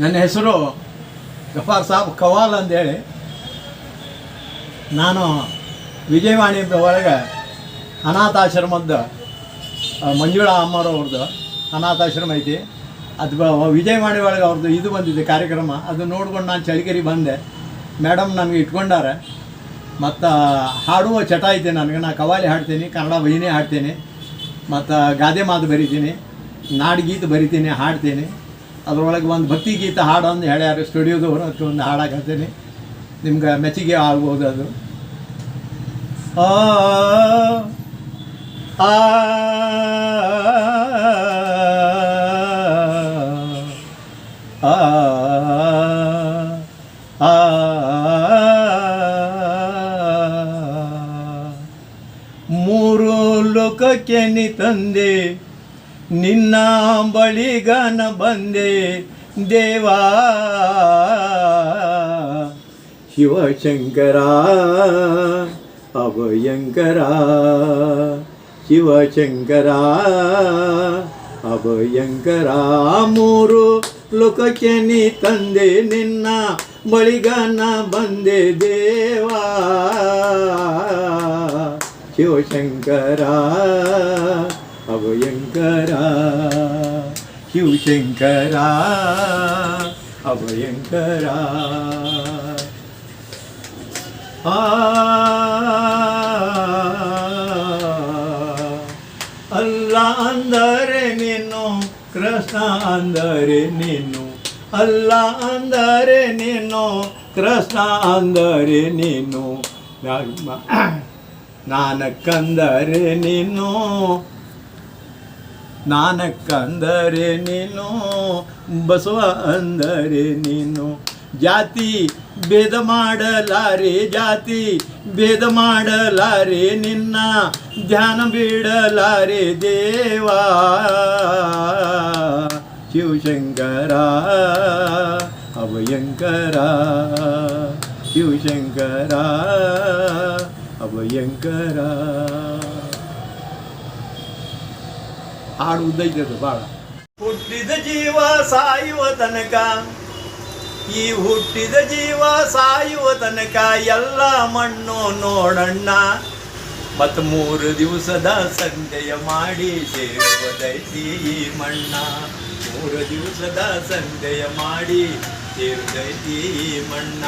ನನ್ನ ಹೆಸರು ಗಫಾರ್ ಸಾಬ್ ಕವಾಲ್ ಅಂತೇಳಿ. ನಾನು ವಿಜಯವಾಣಿ ಒಳಗೆ ಅನಾಥಾಶ್ರಮದ ಮಂಜುಳ ಅಮ್ಮರವ್ರದ್ದು ಅನಾಥಾಶ್ರಮ ಐತಿ. ಅದು ವಿಜಯವಾಣಿ ಒಳಗೆ ಅವ್ರದ್ದು ಇದು ಬಂದಿದೆ ಕಾರ್ಯಕ್ರಮ. ಅದು ನೋಡ್ಕೊಂಡು ನಾನು ಚಳಿಗೇರಿ ಬಂದೆ. ಮೇಡಮ್ ನನಗೆ ಇಟ್ಕೊಂಡಾರೆ. ಮತ್ತು, ಹಾಡುವ ಚಟ ಐತೆ ನನಗೆ. ನಾನು ಕವಾಲಿ ಹಾಡ್ತೀನಿ, ಕನ್ನಡ ಭಜನೆ ಹಾಡ್ತೀನಿ. ಮತ್ತು ಗಾದೆ ಮಾತು ಬರಿತೀನಿ, ನಾಡಗೀತ ಬರಿತೀನಿ, ಹಾಡ್ತೀನಿ. ಅದರೊಳಗೆ ಒಂದು ಭಕ್ತಿ ಗೀತ ಹಾಡು ಒಂದು ಹೇಳ್ಯಾರ ಸ್ಟುಡಿಯೋದವರು ಅದಕ್ಕೆ ಒಂದು ಹಾಡಾಕತ್ತೀನಿ ನಿಮ್ಗೆ ಮೆಚ್ಚುಗೆ ಆಗ್ಬೋದು ಅದು ಆ ಮೂರು ಲೋಕಕ್ಕೆ ನೀ ತಂದೆ ನಿನ್ನ ಬಳಿಗನ ಬಂದೆ ದೇವಾ. ಶಿವಶಂಕರ ಅಭಯಂಕರ ಶಿವಶಂಕರ ಅಭಯಂಕರ. ಮೂರು ಲೋಕಕ್ಕೆ ನೀ ತಂದೆ ನಿನ್ನ ಬಳಿಗನ ಬಂದೆ ದೇವಾ. ಶಿವಶಂಕರ ಅಭಯಂಕರ ಶಿವಶಂಕರ ಅಭಯಂಕರ ಆ, ಅಲ್ಲ ಅಂದರೆ ನೀನು, ಕೃಷ್ಣ ಅಂದರೆ ನೀನು. ಅಲ್ಲ ಅಂದರೆ ನೀನು, ಕೃಷ್ಣ ಅಂದರೆ ನೀನು. ನಾನಕ್ಕಂದರೆ ನೀನು. ನಾನಕ್ಕಂದರೆ ನೀನು, ಬಸವ ಅಂದರೆ ನೀನು. ಜಾತಿ ಭೇದ ಮಾಡಲಾರೆ, ಜಾತಿ ಭೇದ ಮಾಡಲಾರೆ, ನಿನ್ನ ಧ್ಯಾನ ಬಿಡಲಾರೆ ದೇವಾ. ಶಿವಶಂಕರ, ಅಭಯಂಕರ ಶಿವಶಂಕರ, ಅಭಯಂಕರ. ಹಾಡು ಉದ್ದೈತೆ ಅದು ಭಾಳ ಹುಟ್ಟಿದ ಜೀವ ಸಾಯುವ ತನಕ, ಈ ಹುಟ್ಟಿದ ಜೀವ ಸಾಯುವ ತನಕ ಎಲ್ಲ ಮಣ್ಣು ನೋಡಣ್ಣ. ಮತ್ತು ಮೂರು ದಿವಸದ ಸಂಜೆಯ ಮಾಡಿ ಸೇರುವುದೈತಿ ಈ ಮಣ್ಣ. ಮೂರು ದಿವಸದ ಸಂಜೆಯ ಮಾಡಿ ಸೇರುವುದೈತಿ ಈ ಮಣ್ಣ.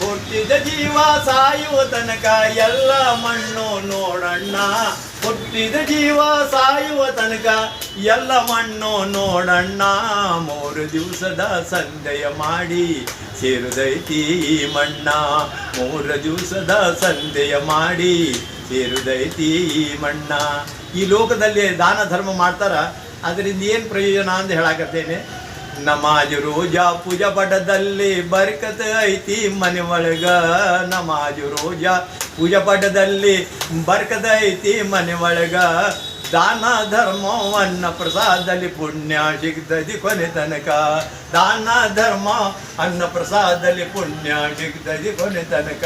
ಹುಟ್ಟಿದ ಜೀವ ಸಾಯುವ ತನಕ ಎಲ್ಲ ಮಣ್ಣು ನೋಡಣ್ಣ. ಹುಟ್ಟಿದ ಜೀವ ಸಾಯುವ ತನಕ ಎಲ್ಲ ಮಣ್ಣು ನೋಡಣ್ಣ. ಮೂರು ದಿವಸದ ಸಂದೆಯ ಮಾಡಿ ಸೇರುದೈತಿ ಮಣ್ಣ. ಮೂರು ದಿವಸದ ಸಂದೆಯ ಮಾಡಿ ಸೇರುದೈತಿ ಮಣ್ಣ. ಈ ಲೋಕದಲ್ಲಿ ದಾನ ಧರ್ಮ ಮಾಡ್ತಾರ. ಅದರಿಂದ ಏನು ಪ್ರಯೋಜನ ಅಂತ ಹೇಳಾಕತ್ತೇನೆ. ನಮಾಜ್ ರೋಜಾ ಪೂಜಾ ಪಡದಲ್ಲಿ ಬರ್ಕತ್ ಐತಿ ಮನೆ ಒಳಗ. ನಮಾಜ್ ರೋಜಾ ಪೂಜಾ ಪಡದಲ್ಲಿ ಬರ್ಕತ್ ಐತಿ ಮನೆ ಒಳಗ. ದಾನ ಧರ್ಮವನ್ನ ಪ್ರಸಾದಲ್ಲಿ ಪುಣ್ಯ ಸಿಗ್ತದಿ ಕೊನೆ ತನಕ. ದಾನ ಧರ್ಮ ಅನ್ನ ಪ್ರಸಾದಲ್ಲಿ ಪುಣ್ಯ ಸಿಗ್ತದಿ ಕೊನೆ ತನಕ.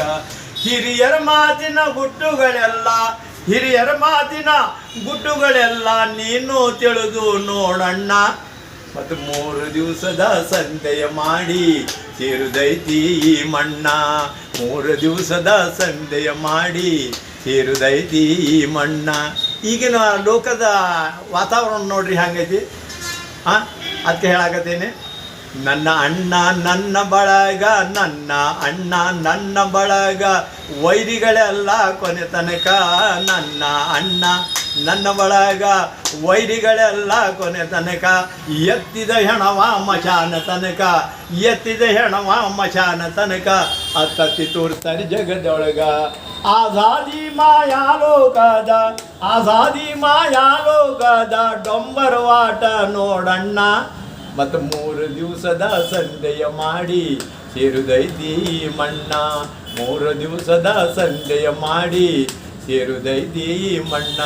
ಹಿರಿಯರ ಮಾತಿನ ಗುಟ್ಟುಗಳೆಲ್ಲ, ಹಿರಿಯರ ಮಾತಿನ ಗುಟ್ಟುಗಳೆಲ್ಲ ನೀನು ತಿಳಿದು ನೋಡಣ್ಣ. ಮತ್ತು ಮೂರು ದಿವಸದ ಸಂತೆಯ ಮಾಡಿ ಸೇರುದೈತಿ ಈ ಮಣ್ಣ. ಮೂರು ದಿವಸದ ಸಂತೆಯ ಮಾಡಿ ಸೇರುದೈತಿ ಈ ಮಣ್ಣ. ಈಗಿನ ಲೋಕದ ವಾತಾವರಣ ನೋಡ್ರಿ ಹಂಗೈತಿ. ಹಾಂ ಅದಕ್ಕೆ ಹೇಳಾಕತ್ತೇನೆ. ನನ್ನ ಅಣ್ಣ, ನನ್ನ ಬಳಗ, ನನ್ನ ಅಣ್ಣ, ನನ್ನ ಬಳಗ, ವೈರಿಗಳೆಲ್ಲ ಕೊನೆ ತನಕ ನನ್ನ ಅಣ್ಣ. ನನ್ನ ಒಳಗ ವೈರಿಗಳೆಲ್ಲ ಕೊನೆ ತನಕ, ಎತ್ತಿದ ಹೆಣವ ಮಶಾನ ತನಕ, ಎತ್ತಿದ ಹೆಣವ ಮಶಾನ ತನಕ, ಅತ್ತತ್ತಿ ತೋರ್ತಾರೆ ಜಗದೊಳಗ. ಆಜಾದಿ ಮಾಯಾ ಲೋಕದ ಆಜಾದಿ ಮಾಯಾ ಡೊಂಬರ್ ವಾಟ ನೋಡಣ್ಣ. ಮತ್ತು ಮೂರು ದಿವಸದ ಸಂಜೆಯ ಮಾಡಿ ಸೇರುದೈತಿ ಮಣ್ಣ. ಮೂರು ದಿವಸದ ಸಂಜೆಯ ಮಾಡಿ ಸೇರುದೈತಿ ಈ ಮಣ್ಣ